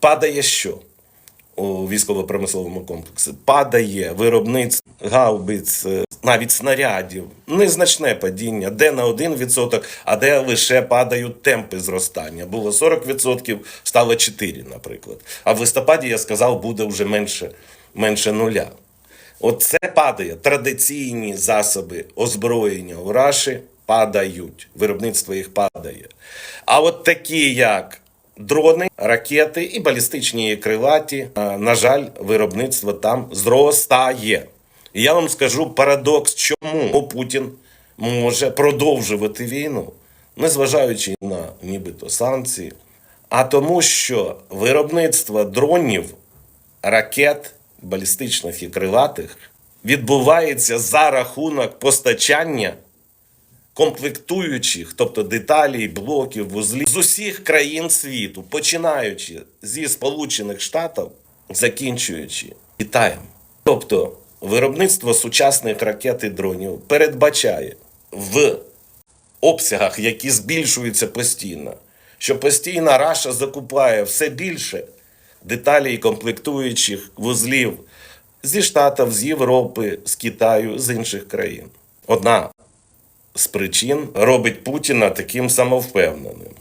Падає що? у військово-промисловому комплексі падає виробництво гаубиць, е, навіть снарядів. Незначне падіння, де на 1%, а де лише падають темпи зростання. Було 40%, стало 4%, наприклад. А в листопаді я сказав, буде вже менше, менше нуля. Оце падає. Традиційні засоби озброєння у Раші падають. Виробництво їх падає. А от такі, як дрони, ракети і балістичні крилаті, на жаль, виробництво там зростає. І я вам скажу парадокс, чому Путін може продовжувати війну, незважаючи на нібито санкції, а тому, що виробництво дронів ракет балістичних і крилатих відбувається за рахунок постачання комплектуючих, тобто деталей, блоків, вузлів з усіх країн світу, починаючи зі Сполучених Штатів, закінчуючи Китаєм. Тобто виробництво сучасних ракет і дронів передбачає в обсягах, які збільшуються постійно, що постійно Раша закупає все більше деталей комплектуючих вузлів зі Штатів, з Європи, з Китаю, з інших країн. Одна з причин робить Путіна таким самовпевненим.